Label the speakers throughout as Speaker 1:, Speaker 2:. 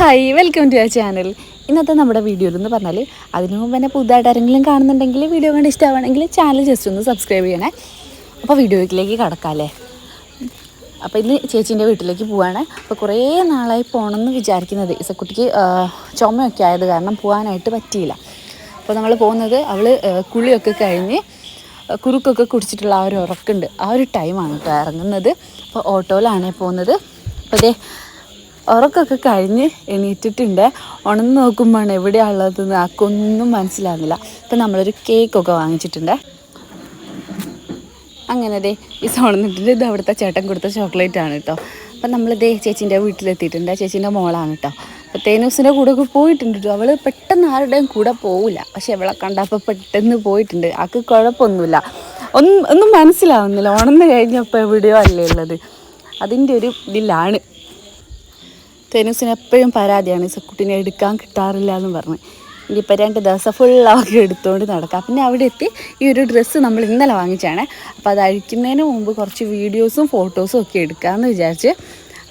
Speaker 1: Hi welcome to your channel ഇന്നത്തെ നമ്മുടെ വീഡിയോയിൽ എന്ന് പറഞ്ഞാൽ അതിനു മുമ്പ് തന്നെ പുതുതായിട്ട് ആരെങ്കിലും കാണുന്നുണ്ടെങ്കിൽ വീഡിയോ കണ്ട് ഇഷ്ടമാണെങ്കിൽ ചാനൽ ജസ്റ്റ് ഒന്ന് സബ്സ്ക്രൈബ് ചെയ്യണേ. അപ്പോൾ വീഡിയോയിലേക്ക് കടക്കാമല്ലേ അപ്പോൾ ഇന്ന് ചേച്ചീന്റെ വീട്ടിലേക്ക് പോവാണ്. അപ്പോൾ കുറേ നാളായി പോകണമെന്ന് വിചാരിക്കുന്നത്. ഇസക്കുട്ടിക്ക് കുട്ടിക്ക് ചുമയൊക്കെ ആയത് കാരണം പോകാനായിട്ട് പറ്റിയില്ല. അപ്പോൾ നമ്മൾ പോകുന്നത് അവൾ കുളിയൊക്കെ കഴിഞ്ഞ് കുറുക്കൊക്കെ കുടിച്ചിട്ടുള്ള ആ ഒരു ഉറക്കുണ്ട്. ആ ഒരു ടൈമാണ് കേട്ടോ ഇറങ്ങുന്നത്. അപ്പോൾ ഓട്ടോയിലാണ് പോകുന്നത്. അപ്പോൾ അതേ ഉറക്കമൊക്കെ കഴിഞ്ഞ് എണീറ്റിട്ടുണ്ട്. ഉണന്ന് നോക്കുമ്പോഴാണ് എവിടെയാണുള്ളതെന്ന് ആക്കൊന്നും മനസ്സിലാകുന്നില്ല. അപ്പം നമ്മളൊരു കേക്കൊക്കെ വാങ്ങിച്ചിട്ടുണ്ട്. അങ്ങനെ ദേ ഈ സോണന്നിട്ടുണ്ട് ഇത് അവിടുത്തെ ചേട്ടൻ കൊടുത്ത ചോക്ലേറ്റ് ആണ് കേട്ടോ അപ്പം നമ്മൾ ദേ ചേച്ചീന്റെ വീട്ടിലെത്തിയിട്ടുണ്ട്. ചേച്ചീന്റെ മോളാണ് കേട്ടോ അപ്പോൾ തേനൂസിന്റെ കൂടെ ഒക്കെ പോയിട്ടുണ്ട് കേട്ടോ അവൾ പെട്ടെന്ന് ആരുടെയും കൂടെ പോവില്ല. പക്ഷെ അവളെ കണ്ടപ്പോൾ പെട്ടെന്ന് പോയിട്ടുണ്ട്. ആൾക്ക് കുഴപ്പമൊന്നുമില്ല. ഒന്നും ഒന്നും മനസ്സിലാവുന്നില്ല. ഉണന്ന് കഴിഞ്ഞപ്പോൾ എവിടെയോ അല്ലേ ഉള്ളത്. അതിന്റെ ഒരു ഇതിലാണ്. തേനൂസിന് എപ്പോഴും പരാതിയാണ് ഇസക്കുട്ടിനെ എടുക്കാൻ കിട്ടാറില്ല എന്ന് പറഞ്ഞ്. ഇനിയിപ്പോൾ രണ്ട് ദിവസം ഫുള്ളാക്കി എടുത്തുകൊണ്ട് നടക്കാം. പിന്നെ അവിടെ എത്തി ഈ ഒരു ഡ്രസ്സ് നമ്മൾ ഇന്നലെ വാങ്ങിച്ചാണ്. അപ്പോൾ അത് അഴിക്കുന്നതിന് മുമ്പ് കുറച്ച് വീഡിയോസും ഫോട്ടോസും ഒക്കെ എടുക്കാമെന്ന് വിചാരിച്ച്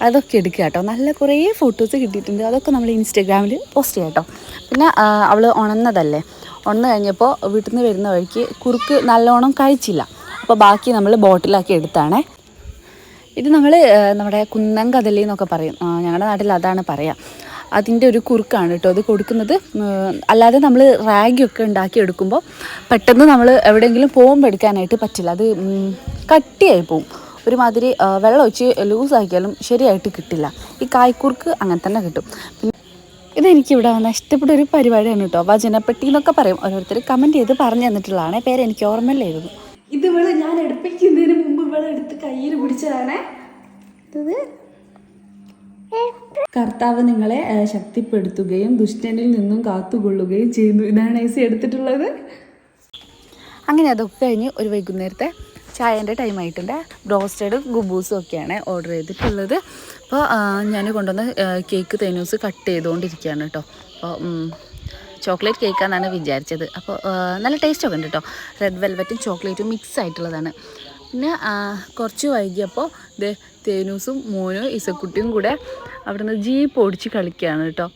Speaker 1: അതൊക്കെ എടുക്കുക കേട്ടോ. നല്ല കുറേ ഫോട്ടോസ് കിട്ടിയിട്ടുണ്ട്. അതൊക്കെ നമ്മൾ ഇൻസ്റ്റാഗ്രാമിൽ പോസ്റ്റ് ചെയ്യാം കേട്ടോ. പിന്നെ അവൾ ഉണന്നതല്ലേ ഉണന്ന് കഴിഞ്ഞപ്പോൾ വീട്ടിൽ നിന്ന് വരുന്ന വഴിക്ക് കുറുക്ക് നല്ലോണം കഴിച്ചില്ല. അപ്പോൾ ബാക്കി നമ്മൾ ബോട്ടിലാക്കി എടുത്താണേ. ഇത് നമ്മൾ നമ്മുടെ കുന്നം കദലി എന്നൊക്കെ പറയും. ഞങ്ങളുടെ നാട്ടിൽ അതാണ് പറയുക അതിന്റെ ഒരു കുറുക്കാണ് കേട്ടോ. അത് കൊടുക്കുന്നത് അല്ലാതെ നമ്മൾ റാഗിയൊക്കെ ഉണ്ടാക്കി എടുക്കുമ്പോൾ പെട്ടെന്ന് നമ്മൾ എവിടെയെങ്കിലും പോകുമ്പോൾ എടുക്കാനായിട്ട് പറ്റില്ല. അത് കട്ടിയായി പോവും. ഒരുമാതിരി വെള്ളം ഒഴിച്ച് ലൂസാക്കിയാലും ശരിയായിട്ട് കിട്ടില്ല. ഈ കായ്ക്കുറുക്ക് അങ്ങനെ തന്നെ കിട്ടും. ഇതെനിക്കിവിടെ വന്ന ഇഷ്ടപ്പെട്ട ഒരു പരിപാടിയാണ് കേട്ടോ. വചനപ്പെട്ടി എന്നൊക്കെ പറയും. ഓരോരുത്തർ കമന്റ് ചെയ്ത് പറഞ്ഞു തന്നിട്ടുള്ളതാണ്. പേര് എനിക്ക് ഓർമ്മയില്ലായിരുന്നു ഇത് ഞാൻ എടുപ്പിക്കുന്നതിന് മുമ്പ് ഇവളെ എടുത്ത് കയ്യിൽ പിടിച്ചതാണ്. ഇത് കർത്താവ് നിങ്ങളെ ശക്തിപ്പെടുത്തുകയും ദുഷ്ടനിൽ നിന്നും കാത്തുകൊള്ളുകയും ചെയ്യുന്നു. ഇതാണ് ഐസി എടുത്തിട്ടുള്ളത്. അങ്ങനെ അതൊക്കെ കഴിഞ്ഞ് ഒരു വൈകുന്നേരത്തെ ചായന്റെ ടൈം ആയിട്ടുണ്ട്. ബ്രോസ്റ്റഡ് ഗുബൂസും ഒക്കെയാണ് ഓർഡർ ചെയ്തിട്ടുള്ളത്. അപ്പോൾ ഞാൻ കൊണ്ടുവന്ന കേക്ക് തേനൂസ് കട്ട് ചെയ്തുകൊണ്ടിരിക്കുകയാണ് കേട്ടോ. അപ്പോൾ ചോക്ലേറ്റ് കേക്കാന്നാണ് വിചാരിച്ചത്. അപ്പോൾ നല്ല ടേസ്റ്റ് ഒക്കെ ഉണ്ട് കേട്ടോ. റെഡ് വെൽവെറ്റും ചോക്ലേറ്റും മിക്സ് ആയിട്ടുള്ളതാണ്. പിന്നെ കുറച്ച് വൈകിയപ്പോൾ ഇത് തേനൂസും മോനും ഇസക്കുട്ടിയും കൂടെ അവിടുന്ന് ജീപ്പ് ഓടിച്ച് കളിക്കുകയാണ് കേട്ടോ.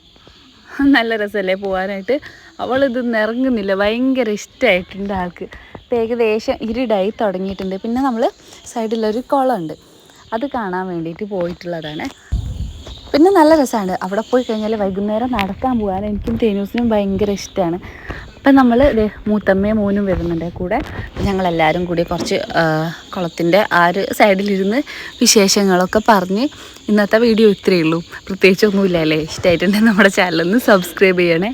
Speaker 1: നല്ല രസമല്ലേ പോകാനായിട്ട് അവളിത് നിറങ്ങുന്നില്ല ഭയങ്കര ഇഷ്ടമായിട്ടുണ്ട് ആൾക്ക്. ഏകദേശം ഇരുടായി തുടങ്ങിയിട്ടുണ്ട്. പിന്നെ നമ്മൾ സൈഡിലൊരു കുളമുണ്ട്. അത് കാണാൻ വേണ്ടിയിട്ട് പോയിട്ടുള്ളതാണ്. പിന്നെ നല്ല രസമാണ്. അവിടെ പോയി കഴിഞ്ഞാൽ വൈകുന്നേരം നടക്കാൻ പോകാൻ എനിക്കും തേനൂസിനും ഭയങ്കര ഇഷ്ടമാണ് അപ്പം നമ്മൾ മൂത്തമ്മയും മോനും വരുന്നുണ്ട് കൂടെ. ഞങ്ങളെല്ലാവരും കൂടി കുറച്ച് കുളത്തിന്റെ ആ ഒരു സൈഡിലിരുന്ന് വിശേഷങ്ങളൊക്കെ പറഞ്ഞ് ഇന്നത്തെ വീഡിയോ ഇത്രയേ ഉള്ളൂ. പ്രത്യേകിച്ചൊന്നുമില്ല അല്ലേ? ഇഷ്ടമായിട്ടുണ്ടെങ്കിൽ നമ്മുടെ ചാനലൊന്ന് സബ്സ്ക്രൈബ് ചെയ്യണേ.